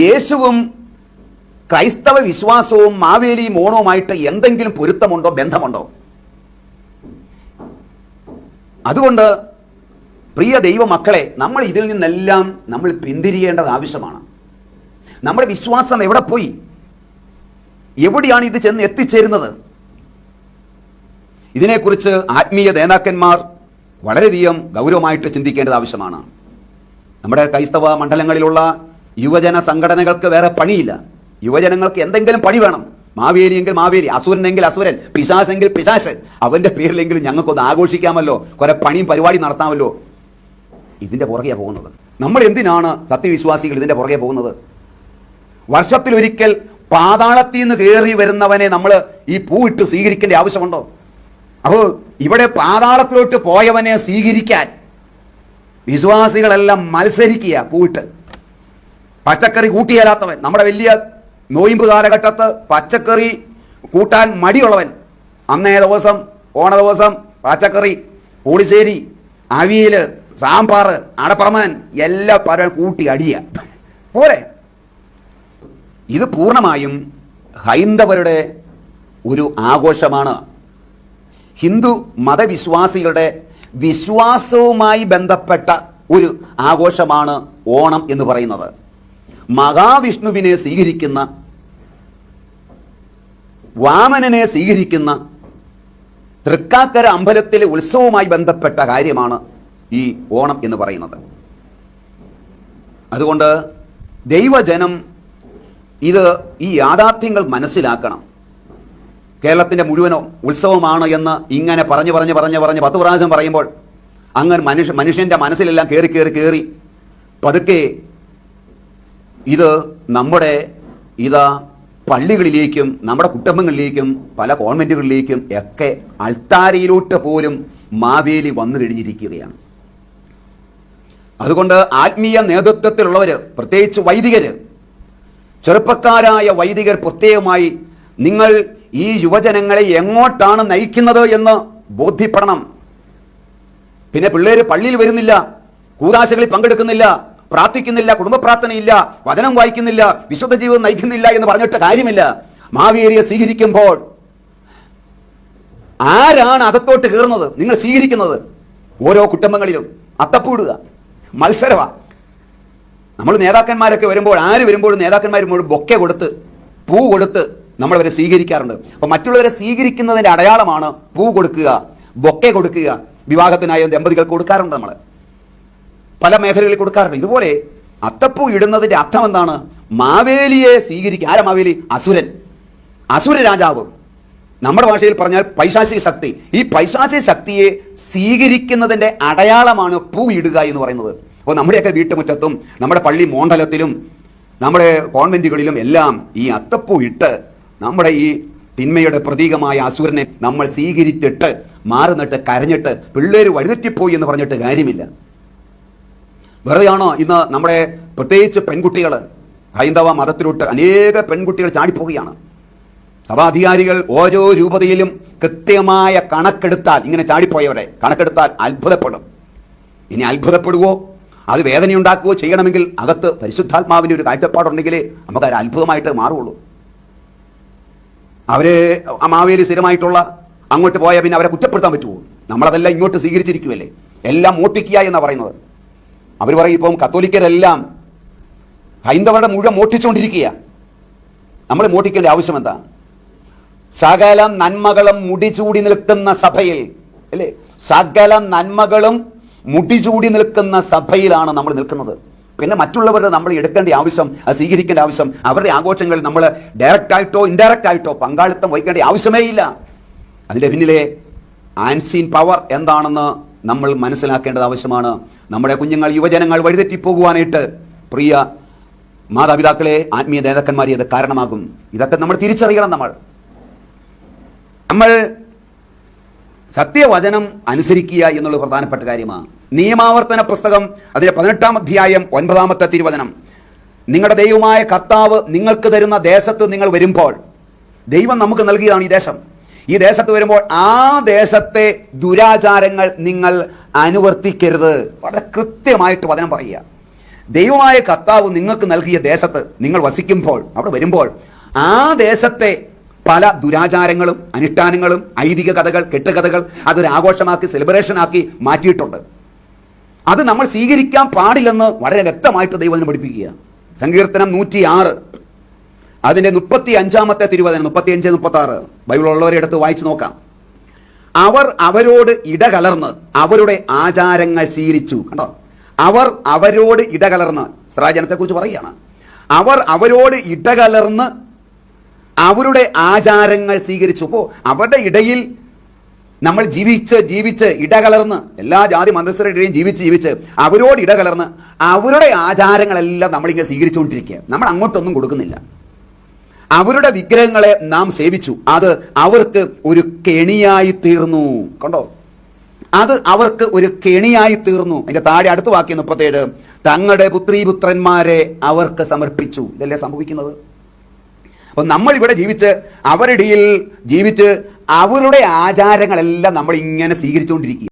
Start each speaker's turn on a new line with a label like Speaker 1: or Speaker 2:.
Speaker 1: യേശുവും ക്രൈസ്തവ വിശ്വാസവും മാവേലി ഓണവുമായിട്ട് എന്തെങ്കിലും പൊരുത്തമുണ്ടോ ബന്ധമുണ്ടോ? അതുകൊണ്ട് പ്രിയ ദൈവമക്കളെ നമ്മൾ ഇതിൽ നിന്നെല്ലാം നമ്മൾ പിന്തിരിയേണ്ടത് ആവശ്യമാണ്. നമ്മുടെ വിശ്വാസം എവിടെ പോയി? എവിടെയാണ് ഇത് ചെന്ന് എത്തിച്ചേരുന്നത്? ഇതിനെക്കുറിച്ച് ആത്മീയ നേതാക്കന്മാർ വളരെയധികം ഗൗരവമായിട്ട് ചിന്തിക്കേണ്ടത് ആവശ്യമാണ്. നമ്മുടെ ക്രൈസ്തവ മണ്ഡലങ്ങളിലുള്ള യുവജന സംഘടനകൾക്ക് വേറെ പണിയില്ല. യുവജനങ്ങൾക്ക് എന്തെങ്കിലും പണി വേണം. മാവേലിയെങ്കിൽ മാവേലി അസുരനെങ്കിൽ അസുരൻ പിശാസെങ്കിൽ പിശാസ്. അവന്റെ പേരിലെങ്കിലും ഞങ്ങൾക്കൊന്ന് ആഘോഷിക്കാമല്ലോ. കുറെ പണിയും പരിപാടി നടത്താമല്ലോ. ഇതിന്റെ പുറകെ പോകുന്നത്. നമ്മൾ എന്തിനാണ് സത്യവിശ്വാസികൾ ഇതിന്റെ പുറകെ പോകുന്നത്? വർഷത്തിലൊരിക്കൽ പാതാളത്തിൽ നിന്ന് കയറി വരുന്നവനെ നമ്മൾ ഈ പൂവിട്ട് സ്വീകരിക്കേണ്ട ആവശ്യമുണ്ടോ? അപ്പോൾ ഇവിടെ പാതാളത്തിലോട്ട് പോയവനെ സ്വീകരിക്കാൻ വിശ്വാസികളെല്ലാം മത്സരിക്കുക പൂവിട്ട്. പച്ചക്കറി കൂട്ടിയേരാത്തവൻ നമ്മുടെ വലിയ നോയിമ്പ് കാലഘട്ടത്ത് പച്ചക്കറി കൂട്ടാൻ മടിയുള്ളവൻ അന്നേ ദിവസം ഓണ ദിവസം പച്ചക്കറി പോളിശ്ശേരി അവിയൽ സാമ്പാർ അടപ്രമൻ എല്ലാ പര കൂട്ടി അടിയ. പോരെ? ഇത് പൂർണമായും ഹൈന്ദവരുടെ ഒരു ആഘോഷമാണ്. ഹിന്ദു മതവിശ്വാസികളുടെ വിശ്വാസവുമായി ബന്ധപ്പെട്ട ഒരു ആഘോഷമാണ് ഓണം എന്ന് പറയുന്നത്. മഹാവിഷ്ണുവിനെ സ്വീകരിക്കുന്ന വാമനനെ സ്വീകരിക്കുന്ന തൃക്കാക്കര അമ്പലത്തിലെ ഉത്സവവുമായി ബന്ധപ്പെട്ട കാര്യമാണ് ഈ ഓണം എന്ന് പറയുന്നത്. അതുകൊണ്ട് ദൈവജനം ഇത് ഈ യാഥാർത്ഥ്യങ്ങൾ മനസ്സിലാക്കണം. കേരളത്തിന്റെ മുഴുവനോ ഉത്സവമാണ് എന്ന് ഇങ്ങനെ പറഞ്ഞു പറഞ്ഞ് പറഞ്ഞ് പറഞ്ഞ് പത്ത് പ്രാവശ്യം പറയുമ്പോൾ അങ്ങനെ മനുഷ്യ മനുഷ്യന്റെ മനസ്സിലെല്ലാം കയറി കയറി കയറി പതുക്കെ ഇത് നമ്മുടെ ഇതാ പള്ളികളിലേക്കും നമ്മുടെ കുടുംബങ്ങളിലേക്കും പല കോൺവെന്റുകളിലേക്കും ഒക്കെ അൾത്താരയിലോട്ട് പോലും മാവേലി വന്നു കഴിഞ്ഞിരിക്കുകയാണ്. അതുകൊണ്ട് ആത്മീയ നേതൃത്വത്തിലുള്ളവർ പ്രത്യേകിച്ച് വൈദികർ ചെറുപ്പക്കാരായ വൈദികർ പ്രത്യേകമായി നിങ്ങൾ ഈ യുവജനങ്ങളെ എങ്ങോട്ടാണ് നയിക്കുന്നത് എന്ന് ബോധ്യപ്പെടണം. പിന്നെ പിള്ളേർ പള്ളിയിൽ വരുന്നില്ല കൂതാശകളിൽ പങ്കെടുക്കുന്നില്ല പ്രാർത്ഥിക്കുന്നില്ല കുടുംബ പ്രാർത്ഥനയില്ല വചനം വായിക്കുന്നില്ല വിശുദ്ധ ജീവിതം നയിക്കുന്നില്ല എന്ന് പറഞ്ഞിട്ട് കാര്യമില്ല. മാവേലിയെ സ്വീകരിക്കുമ്പോൾ ആരാണ് അകത്തോട്ട് കയറുന്നത്? നിങ്ങൾ സ്വീകരിക്കുന്നത് ഓരോ കുടുംബങ്ങളിലും. അത്തപ്പൂടുക മത്സരമാ നമ്മൾ നേതാക്കന്മാരൊക്കെ വരുമ്പോൾ ആര് വരുമ്പോഴും നേതാക്കന്മാർ മുഴുവൻ ബൊക്കെ കൊടുത്ത് പൂ കൊടുത്ത് നമ്മളവരെ സ്വീകരിക്കാറുണ്ട്. അപ്പൊ മറ്റുള്ളവരെ സ്വീകരിക്കുന്നതിന്റെ അടയാളമാണ് പൂ കൊടുക്കുക ബൊക്കെ കൊടുക്കുക. വിവാഹത്തിനായ ദമ്പതികൾ കൊടുക്കാറുണ്ട് നമ്മൾ പല മേഖലകളിൽ കൊടുക്കാറുണ്ട്. ഇതുപോലെ അത്തപ്പൂ ഇടുന്നതിന്റെ അർത്ഥം എന്താണ്? മാവേലിയെ സ്വീകരിക്കുക ആരാ മാവേലി? അസുരൻ. അസുര രാജാവ്. നമ്മുടെ ഭാഷയിൽ പറഞ്ഞാൽ പൈശാചിക ശക്തി. ഈ പൈശാചിക ശക്തിയെ സ്വീകരിക്കുന്നതിന്റെ അടയാളമാണ് പൂ ഇടുക എന്ന് പറയുന്നത്. അപ്പോൾ നമ്മുടെയൊക്കെ വീട്ടുമുറ്റത്തും നമ്മുടെ പള്ളി മോണ്ടലത്തിലും നമ്മുടെ കോൺവെന്റുകളിലും എല്ലാം ഈ അത്തപ്പൂ ഇട്ട് നമ്മുടെ ഈ തിന്മയുടെ പ്രതീകമായ അസുരനെ നമ്മൾ സ്വീകരിച്ചിട്ട് മാറുന്നിട്ട് കരഞ്ഞിട്ട് പിള്ളേർ വഴിതെറ്റിപ്പോയി എന്ന് പറഞ്ഞിട്ട് കാര്യമില്ല. വെറുതെയാണോ ഇന്ന് നമ്മുടെ പ്രത്യേകിച്ച് പെൺകുട്ടികൾ ഹൈന്ദവ മതത്തിലോട്ട് അനേക പെൺകുട്ടികൾ ചാടിപ്പോവുകയാണ് സഭാധികാരികൾ ഓരോ രൂപതയിലും കൃത്യമായ കണക്കെടുത്താൽ ഇങ്ങനെ ചാടിപ്പോയവരെ കണക്കെടുത്താൽ അത്ഭുതപ്പെടും. ഇനി അത്ഭുതപ്പെടുവോ? അത് വേദനയുണ്ടാക്കുകയോ ചെയ്യണമെങ്കിൽ അകത്ത് പരിശുദ്ധാത്മാവിന്റെ ഒരു കാഴ്ചപ്പാടുണ്ടെങ്കിലേ നമുക്ക് അത് അത്ഭുതമായിട്ട് മാറുള്ളൂ അവരെ മാവേലി സ്ഥിരമായിട്ടുള്ള അങ്ങോട്ട് പോയാൽ പിന്നെ അവരെ കുറ്റപ്പെടുത്താൻ പറ്റുമോ? നമ്മളതെല്ലാം ഇങ്ങോട്ട് സ്വീകരിച്ചിരിക്കുമല്ലേ എല്ലാം മോട്ടിക്കുക എന്നാണ് പറയുന്നത്. അവർ പറയും ഇപ്പം കത്തോലിക്കരെല്ലാം ഹൈന്ദവരുടെ മുഴുവൻ മോട്ടിച്ചുകൊണ്ടിരിക്കുക നമ്മൾ മോട്ടിക്കേണ്ട ആവശ്യം എന്താ? സകല നന്മകളും മുടിചൂടി നിൽക്കുന്ന സഭയിൽ അല്ലേ? സകല നന്മകളും മുടിചൂടി നിൽക്കുന്ന സഭയിലാണ് നമ്മൾ നിൽക്കുന്നത്. പിന്നെ മറ്റുള്ളവരുടെ നമ്മൾ എടുക്കേണ്ട ആവശ്യം അത് സ്വീകരിക്കേണ്ട ആവശ്യം അവരുടെ ആഘോഷങ്ങളിൽ നമ്മൾ ഡയറക്റ്റ് ആയിട്ടോ ഇൻഡയറക്റ്റ് ആയിട്ടോ പങ്കാളിത്തം വഹിക്കേണ്ട ആവശ്യമേ ഇല്ല. അതിന്റെ പിന്നിലെ ആൻസീൻ പവർ എന്താണെന്ന് നമ്മൾ മനസ്സിലാക്കേണ്ടത് ആവശ്യമാണ്. നമ്മുടെ കുഞ്ഞുങ്ങൾ യുവജനങ്ങൾ വഴിതെറ്റിപ്പോകുവാനായിട്ട് പ്രിയ മാതാപിതാക്കളെ ആത്മീയ നേതാക്കന്മാരെ ഇത് കാരണമാകും. ഇതൊക്കെ നമ്മൾ തിരിച്ചറിയണം നമ്മൾ. നമ്മൾ സത്യവചനം അനുസരിക്കുക എന്നുള്ള പ്രധാനപ്പെട്ട കാര്യമാണ്. നിയമാവർത്തന പുസ്തകം അതിലെ പതിനെട്ടാം അധ്യായം ഒൻപതാമത്തെ തിരുവചനം. നിങ്ങളുടെ ദൈവമായ കർത്താവ് നിങ്ങൾക്ക് തരുന്ന ദേശത്ത് നിങ്ങൾ വരുമ്പോൾ ദൈവം നമുക്ക് നൽകിയതാണ് ഈ ദേശം. ഈ ദേശത്ത് വരുമ്പോൾ ആ ദേശത്തെ ദുരാചാരങ്ങൾ നിങ്ങൾ അനുവർത്തിക്കരുത്. വളരെ കൃത്യമായിട്ട് വചനം പറയുക. ദൈവമായ കർത്താവ് നിങ്ങൾക്ക് നൽകിയ ദേശത്ത് നിങ്ങൾ വസിക്കുമ്പോൾ അവിടെ വരുമ്പോൾ ആ ദേശത്തെ പല ദുരാചാരങ്ങളും അനുഷ്ഠാനങ്ങളും ഐതിക കഥകൾ കെട്ടുകഥകൾ അതൊരു ആഘോഷമാക്കി സെലിബ്രേഷൻ ആക്കി മാറ്റിയിട്ടുണ്ട്. അത് നമ്മൾ സ്വീകരിക്കാൻ പാടില്ലെന്ന് വളരെ വ്യക്തമായിട്ട് ദൈവം അതിനെ പഠിപ്പിക്കുക സങ്കീർത്തനം നൂറ്റി അതിന്റെ മുപ്പത്തി അഞ്ചാമത്തെ തിരുവചനം മുപ്പത്തി അഞ്ച് മുപ്പത്തി ആറ് ബൈബിൾ ഉള്ളവരെ എടുത്ത് വായിച്ചു നോക്കാം. അവർ അവരോട് ഇടകലർന്ന് അവരുടെ ആചാരങ്ങൾ സ്വീകരിച്ചു കണ്ടോ? അവർ അവരോട് ഇടകലർന്ന് സ്രാജനത്തെ കുറിച്ച് പറയുകയാണ്. അവർ അവരോട് ഇടകലർന്ന് അവരുടെ ആചാരങ്ങൾ സ്വീകരിച്ചു. അപ്പോൾ അവരുടെ ഇടയിൽ നമ്മൾ ജീവിച്ച് ജീവിച്ച് ഇടകലർന്ന് എല്ലാ ജാതി മതസ്ഥരുടെ ഇടയും ജീവിച്ച് ജീവിച്ച് അവരോട് ഇടകലർന്ന് അവരുടെ ആചാരങ്ങളെല്ലാം നമ്മളിങ്ങനെ സ്വീകരിച്ചുകൊണ്ടിരിക്കുക നമ്മൾ അങ്ങോട്ടൊന്നും കൊടുക്കുന്നില്ല. അവരുടെ വിഗ്രഹങ്ങളെ നാം സേവിച്ചു. അത് അവർക്ക് ഒരു കെണിയായി തീർന്നു. കണ്ടോ? അത് അവർക്ക് ഒരു കെണിയായി തീർന്നു. അതിന്റെ താഴെ അടുത്ത വാക്യം മുപ്പത്തേഴ് തങ്ങളുടെ പുത്രി പുത്രന്മാരെ അവർക്ക് സമർപ്പിച്ചു. ഇതല്ലേ സംഭവിക്കുന്നത്? അപ്പൊ നമ്മൾ ഇവിടെ ജീവിച്ച് അവരിടയിൽ ജീവിച്ച് അവരുടെ ആചാരങ്ങളെല്ലാം നമ്മൾ ഇങ്ങനെ സ്വീകരിച്ചുകൊണ്ടിരിക്കുക